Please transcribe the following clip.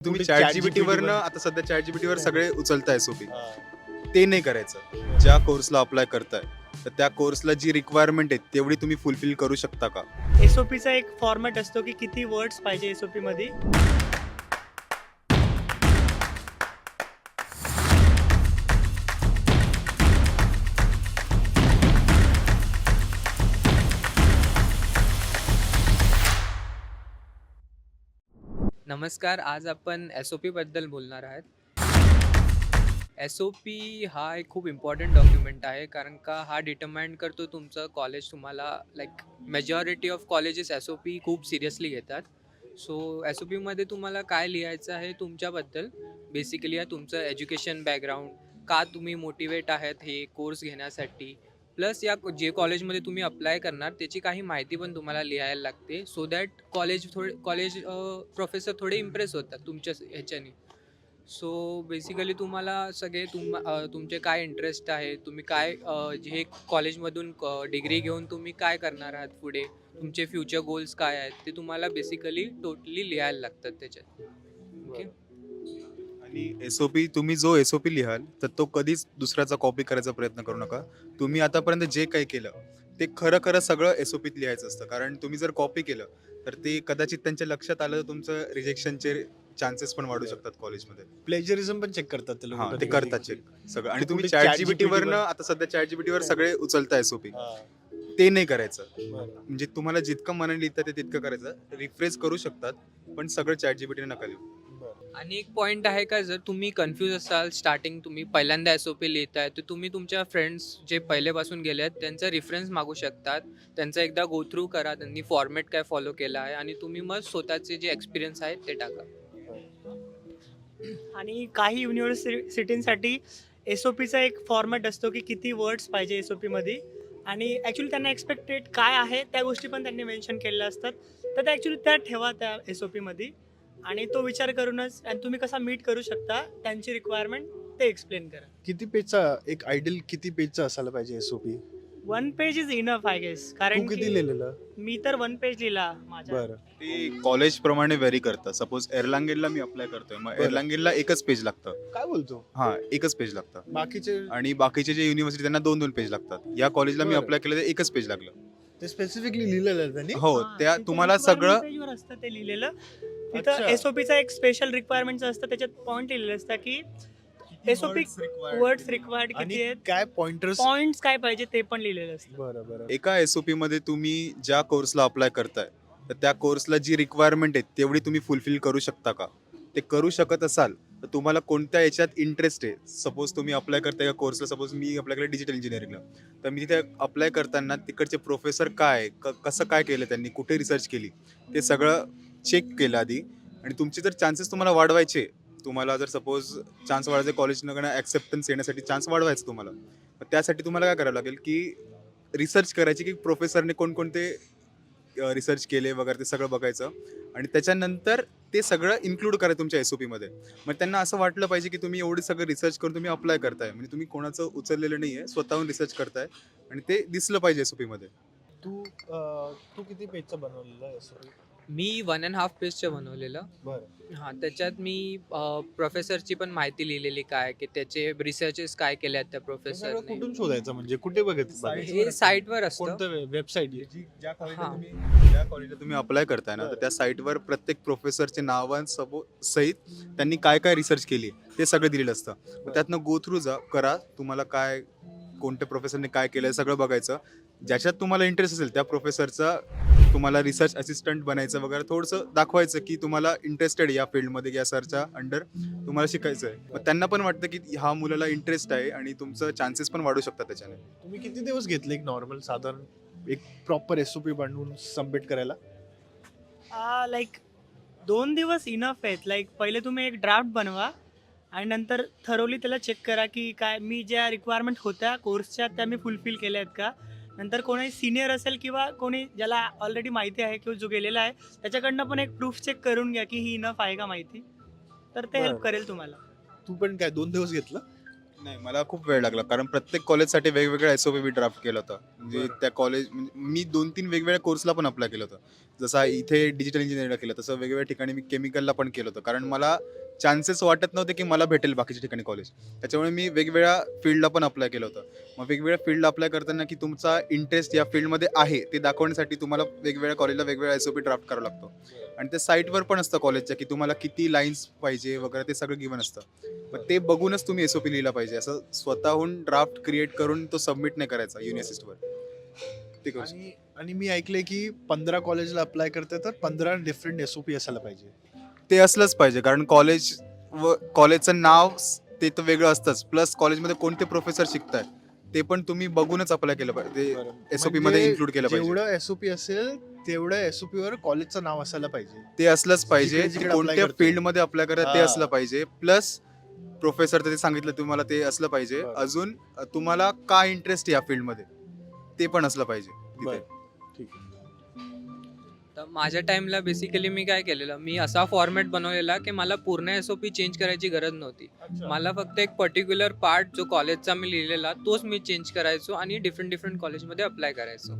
तुम्ही chat GBT वरनं वर- आता सध्या चॅट जीबीटी वर सगळे उचलताय सोपी हा. ते नाही करायचं. ज्या कोर्सला अप्लाय करताय तर त्या कोर्सला जी रिक्वायरमेंट आहे तेवढी तुम्ही फुलफिल करू शकता का? एसओपीचा एक फॉर्मॅट असतो की किती वर्ड्स पाहिजे एसओपी मध्ये नमस्कार आज आपण एस ओ पीबद्दल बोलणार आहेत. एस ओ पी हा एक खूप इम्पॉर्टंट डॉक्युमेंट आहे कारण का हा डिटर्माइंड करतो तुमचं कॉलेज तुम्हाला like majority of colleges S O P खूप सिरियसली घेतात. सो एस ओ पीमध्ये तुम्हाला काय लिहायचं आहे तुमच्याबद्दल? बेसिकली तुमचं एज्युकेशन बॅकग्राऊंड का तुम्ही मोटिवेट आहेत हे कोर्स घेण्यासाठी? प्लस या जे कॉलेजमध्ये तुम्ही अप्लाय करणार त्याची काही माहिती पण तुम्हाला लिहायला लागते. सो दॅट कॉलेज थोडे कॉलेज प्रोफेसर थोडे इम्प्रेस होतात तुमच्या ह्याच्याने. सो बेसिकली तुम्हाला सगळे तुम तुमचे काय इंटरेस्ट आहे तुम्ही काय अ, जे कॉलेजमधून डिग्री घेऊन तुम्ही काय करणार आहात पुढे? तुमचे फ्युचर गोल्स काय आहेत? ते तुम्हाला बेसिकली टोटली लिहायला लागतात त्याच्यात. ओके आणि एसओपी तुम्ही जो एसओपी लिहाल तर तो कधीच दुसऱ्याचा कॉपी करायचा प्रयत्न करू नका. तुम्ही आतापर्यंत जे काही केलं ते खरं खरं सगळं एसओपीत लिहायचं असतं. कारण तुम्ही जर कॉपी केलं तर ते कदाचित त्यांच्या लक्षात आलं तर तुमचं रिजेक्शनचे चान्सेस पण वाढू शकतात कॉलेजमध्ये प्लेजरिझम पण चेक करतात ते लोक हा ते करतात चेक सगळं. आणि तुम्ही कुठे चॅट chat जीबीटी GPT वर- वरनं आता सध्या चॅट जीबीटी वर सगळे उचलताय एसओपी हा, ते नाही करायचं. बरं. म्हणजे तुम्हाला जितकं मनाने लिहितं ते तितकं करायचं. रिफ्रेश करू शकतात पण सगळं चॅट जीबीटी नका लिहू. आणि एक पॉईंट आहे का जर तुम्ही कन्फ्यूज असाल स्टार्टिंग तुम्ही पहिल्यांदा एस ओ पी लिहिताय तर तुम्ही तुमच्या फ्रेंड्स जे पहिलेपासून गेले आहेत त्यांचा रिफरन्स मागू शकतात. त्यांचा एकदा गो थ्रू करा त्यांनी फॉर्मॅट काय फॉलो केला आहे आणि तुम्ही मग स्वतःचे जे एक्सपिरियन्स आहेत ते टाका. आणि काही युनिव्हर्सिटींसाठी एसओपीचा एक फॉर्मॅट असतो की किती वर्ड्स पाहिजे एसओपी मध्ये आणि ॲक्च्युली त्यांना एक्सपेक्टेड काय आहे त्या गोष्टी पण त्यांनी मेन्शन केलेल्या असतात. तर त्या ॲक्च्युली त्या ठेवा त्या एसओपी मध्ये आणि तो विचार करूनच आणि तुम्ही कसा मीट करू शकता त्यांची रिक्वायरमेंट ते एक्सप्लेन करा. किती पेजचा एक आयडियल किती पेजचा असायला पाहिजे SOP one page is enough I guess तू कारण किती लिहिलेलं? मी तर वन पेज लिहिला माझ्या. बरं. ते कॉलेज प्रमाणे व्हेरी करतं. सपोज एअरलांगेडला मी अप्लाय करतोय. मग बरं. एअरलांगेडला एकच पेज लागतं. काय बोलतो? हा एकच पेज लागतं. बाकीचे? आणि बाकीचे जे युनिव्हर्सिटी त्यांना दोन दोन पेज लागतात. या कॉलेजला मी बरं. अप्लाय केलं तर एकच पेज लागलं. ते स्पेसिफिकली लिहिलेलं आहे त्यांनी? हो हा, त्या तुम्हाला सगळं page वर असतं ते लिहिलेलं. तिथं एसओपीचा एक स्पेशल रिक्वायरमेंटचं असतं त्याच्यात पॉईंट लिहिलेलं असतं की एसओपी वर्ड्स रिक्वायर्ड किती आणि आहेत काय पॉइंटर्स पॉइंट्स काय पाहिजे ते पण लिहिलेलं असतं. बरं बरं एका एसओपी मध्ये तुम्ही ज्या कोर्सला अप्लाय करताय तर त्या कोर्सला जी रिक्वायरमेंट आहे तेवढी तुम्ही फुलफिल करू शकता का? ते करू शकत असाल तर तुम्हाला कोणत्या याच्यात इंटरेस्ट आहे? सपोज तुम्ही अप्लाय करताय या कोर्सला सपोज मी अप्लाय केलं डिजिटल इंजिनिअरिंगला तर मी तिथे अप्लाय करताना तिकडचे प्रोफेसर काय क- कसं काय केलं त्यांनी कुठे रिसर्च केली ते सगळं चेक केलं आधी. आणि तुमचे जर चान्सेस तुम्हाला वाढवायचे तुम्हाला जर सपोज चान्स वाढायचे कॉलेजनं ॲक्सेप्टन्स येण्यासाठी चान्स वाढवायचं तुम्हाला मग त्यासाठी तुम्हाला काय करावं लागेल की रिसर्च करायची की प्रोफेसरने कोणकोणते रिसर्च केले वगैरे ते सगळं बघायचं. आणि त्याच्यानंतर ते सगळं इन्क्लूड करायचं तुमच्या एस ओ पीमध्ये मग त्यांना असं वाटलं पाहिजे की तुम्ही एवढी सगळं रिसर्च करून तुम्ही अप्लाय करताय. म्हणजे तुम्ही कोणाचं उचललेलं नाही आहे स्वतःहून रिसर्च करताय. आणि ते दिसलं पाहिजे एस ओ पीमध्ये तू तू किती पेजचा बनवलेला एसओपी मी वन अँड हाफ पेजचं बनवलेलं. बरं. हां त्याच्यात मी प्रोफेसरची पण माहिती लिहिलेली काय की त्याचे रिसर्चेस काय केले आहेत त्या हे सगळं प्रोफेसरने कुठून शोधायचं म्हणजे कुठे बघत हे साईटवर असतं. कोणतं वेबसाईट ज्या कॉलेजला हां. तुम्ही ज्या कॉलेजला तुम्ही अप्लाय करताय ना तर त्या साईटवर प्रत्येक प्रोफेसरचे नावांसबो सहित त्यांनी काय काय रिसर्च केली ते सगळं दिलेलं असतं. मग त्यातनं गो थ्रू जा करा तुम्हाला काय कोणत्या प्रोफेसरने काय केलं हे सगळं बघायचं. ज्याच्यात तुम्हाला इंटरेस्ट असेल त्या प्रोफेसरचा तुम्हाला रिसर्च असिस्टंट बनायचं वगैरे थोडंसं दाखवायचं की तुम्हाला इंटरेस्टेड या फील्डमध्ये या सरच्या अंडर तुम्हाला शिकायचं आहे. मग त्यांना पण वाटतं की ह्या मुलाला इंटरेस्ट आहे आणि तुमचं चान्सेस पण वाढू शकतात त्याच्याने. तुम्ही किती दिवस घेतले एक नॉर्मल साधारण एक प्रॉपर एसओपी बनवून सबमिट करायला? लाईक दोन दिवस इनफ आहेत. लाईक पहिले तुम्ही एक ड्राफ्ट बनवा आणि नंतर थरोली त्याला चेक करा की काय मी ज्या रिक्वायरमेंट होत्या कोर्सच्या त्या मी फुलफिल केल्या आहेत का? नंतर कोणी सिनियर असेल किंवा कोणी ज्याला ऑलरेडी माहिती आहे किंवा जो गेलेला आहे त्याच्याकडनं पण एक प्रूफ चेक करून घ्या की ही इनफ आहे का माहिती. तर ते हेल्प बरं. करेल तुम्हाला. तू पण काय दोन दिवस घेतलं? नाही मला खूप वेळ लागला. कारण प्रत्येक कॉलेजसाठी वेगवेगळा एस ओ पी ड्राफ्ट केला होता. म्हणजे बरं. त्या कॉलेज म्हणजे मी दोन तीन वेगवेगळ्या कोर्सला पण अप्लाय केलं होतं. जसा इथे डिजिटल इंजिनिअरिंगला केलं तसं वेगवेगळ्या ठिकाणी मी केमिकलला पण केलं होतं. कारण मला चान्सेस वाटत नव्हते की मला भेटेल बाकीच्या ठिकाणी कॉलेज त्याच्यामुळे मी वेगवेगळ्या फील्डला पण अप्लाय केलं होतं. मग वेगवेगळ्या फील्डला अप्लाय करताना की तुमचा इंटरेस्ट या फील्डमध्ये आहे ते दाखवण्यासाठी तुम्हाला वेगवेगळ्या कॉलेजला वेगवेगळ्या एस ओ पी ड्राफ्ट करावा लागतो. आणि ते साईटवर पण असतं कॉलेजच्या की तुम्हाला किती लाईन्स पाहिजे वगैरे ते सगळं गिवन असतं. मग ते बघूनच तुम्ही एस ओ पी लिहिला पाहिजे. असं स्वतःहून ड्राफ्ट क्रिएट करून तो सबमिट नाही करायचा युनिसिस्टवर ते करू आणि मी ऐकलंय की पंधरा कॉलेजला अप्लाय करते तर पंधरा डिफरंट एस ओ पी असायला पाहिजे ते असलंच पाहिजे कारण कॉलेज व कॉलेजचं नाव ते तर वेगळं असतंच प्लस कॉलेजमध्ये कोणते प्रोफेसर शिकताय ते पण तुम्ही बघूनच अप्लाय केलं पाहिजे ते एस ओ पी मध्ये म्हणजे इन्क्लूड केलं पाहिजे जेवढं एस ओ पी असेल तेवढं एस ओ पी वर कॉलेजचं नाव असायला पाहिजे ते असलंच पाहिजे जिकडे- जिकडे apply कोणत्या करतोय. फील्डमध्ये अप्लाय करा ते हा. असलं पाहिजे प्लस प्रोफेसर ते सांगितलं तुम्हाला ते असलं पाहिजे बरं. अजून अ, तुम्हाला का इंटरेस्ट या फील्डमध्ये ते पण असलं पाहिजे तिथे. बरं. ठीक तर माझ्या टाइमला बेसिकली मी काय केलेलं मी असा फॉर्मॅट बनवलेला की मला पूर्ण एस ओ पी चेंज करायची गरज नव्हती. मला फक्त एक पर्टिक्युलर पार्ट जो कॉलेजचा मी लिहिलेला तोच मी चेंज करायचो आणि डिफरंट डिफरंट कॉलेजमध्ये अप्लाय करायचो.